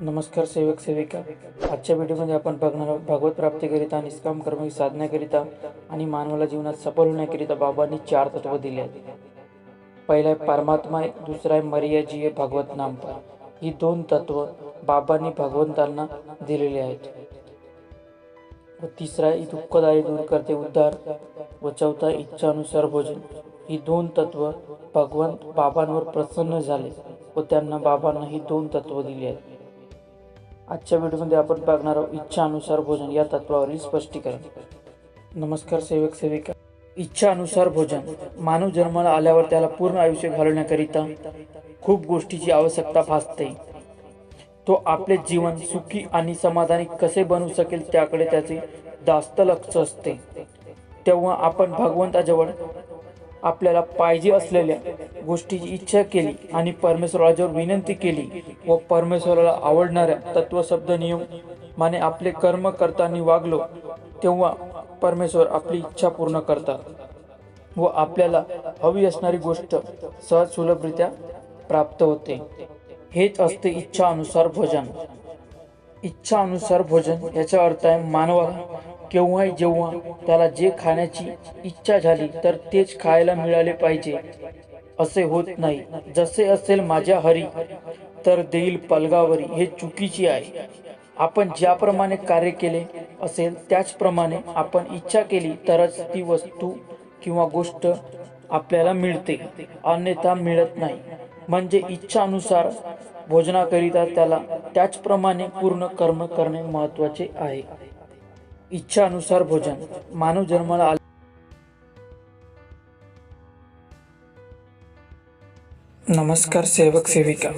नमस्कार सेवक सेविका. आजच्या व्हिडिओमध्ये आपण बघणार आहोत प्राप्तीकरिता निष्काम कर्म साधण्याकरिता आणि मानवाला जीवनात सफल होण्याकरिता बाबांनी चार तत्व दिले आहेत. पहिला आहे परमात्मा आहे दुसरा आहे मर्याजी आहे भगवत नाम ही दोन तत्व बाबांनी भगवंतांना दिलेली आहेत. व तिसरा आहे दुःखदारी दूर करते उद्धार व चौथा इच्छानुसार भोजन. ही दोन तत्व भगवंत बाबांवर प्रसन्न झाले व त्यांना बाबांना ही दोन तत्व दिली आहेत. आजच्या व्हिडिओमध्ये आपण बघणार आहोत इच्छानुसार भोजन. या तत्वावरील स्पष्टीकरण. नमस्कार सेवक सेविका. इच्छानुसार भोजन. मानव जन्माला आल्यावर त्याला पूर्ण आयुष्य घालवण्याकरिता खूप गोष्टीची आवश्यकता भासते. तो आपले जीवन सुखी आणि समाधानी कसे बनवू शकेल त्याकडे त्याचे जास्त लक्ष असते. तेव्हा आपण भगवंताजवळ आपल्याला पाहिजे असलेल्या गोष्टीची इच्छा केली आणि परमेश्वराजवळ विनंती केली व परमेश्वराला आवडणाऱ्या तत्वशब्द नियम माने आपले कर्म करताना वागलो तेव्हा परमेश्वर आपली इच्छा पूर्ण करतात व आपल्याला हवी असणारी गोष्ट सहज सुलभरित्या प्राप्त होते. हेच असते इच्छा अनुसार भोजन. इच्छानुसार भोजन याचा अर्थ आहे मानवाला केव्हाही जेव्हा त्याला जे खाण्याची इच्छा झाली तर तेच खायला मिळाले पाहिजे. असे होत नाही. जसे असेल माझ्या हरी तर देईल पलगावरी. हे चुकीची आहे. आपण ज्याप्रमाणे कार्य केले असेल त्याचप्रमाणे आपण इच्छा केली तरच ती वस्तू किंवा गोष्ट आपल्याला मिळते. अन्यथा मिळत नाही. म्हणजे इच्छानुसार भोजनाकरिता त्याला त्याचप्रमाणे पूर्ण कर्म करणे महत्त्वाचे आहे. इच्छानुसार भोजन. मानव जन्माला आले नमस्कार सेवक सेविका.